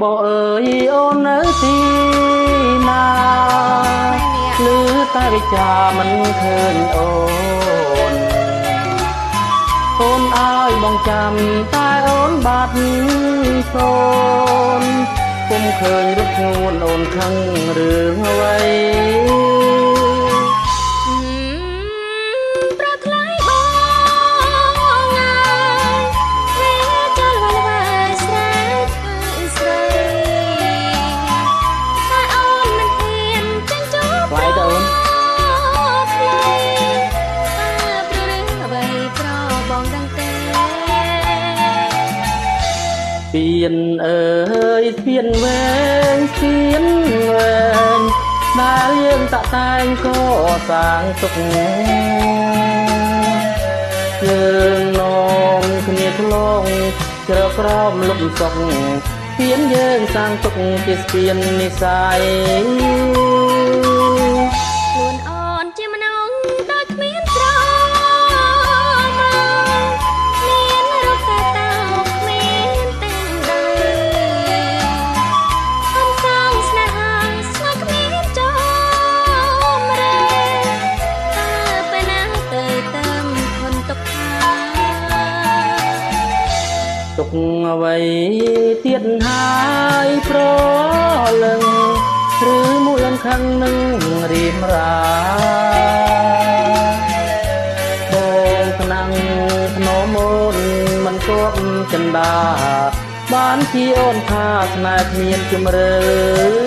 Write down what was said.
បអើយអូននៅទីណាលឺតែវិចាមិនឃើញអូនអូនអើយបងចាំតែអូនបាត់សូនពុំឃើញរូបធ្ងួនអូនខឹងរឿងអ្វី ស្ពានអើយស្ពានវែងស្ពានវែងដែលយើងតាក់តែងក៏សាងទុកយើងនាំគ្នាឆ្លងជ្រកក្រោមលំសុកស្ពានយើងសាងទុកជាស្ពាននិស័យ ទុកអ្វីទៀតហើយប្រលឹងឬមួយអង្ខឹងនឹងរៀមរាបងថ្នាំងភ្នំអូនមិនគប់ចិន្តាបានជាអូនថាស្នេហ៍គ្មានជំរឿ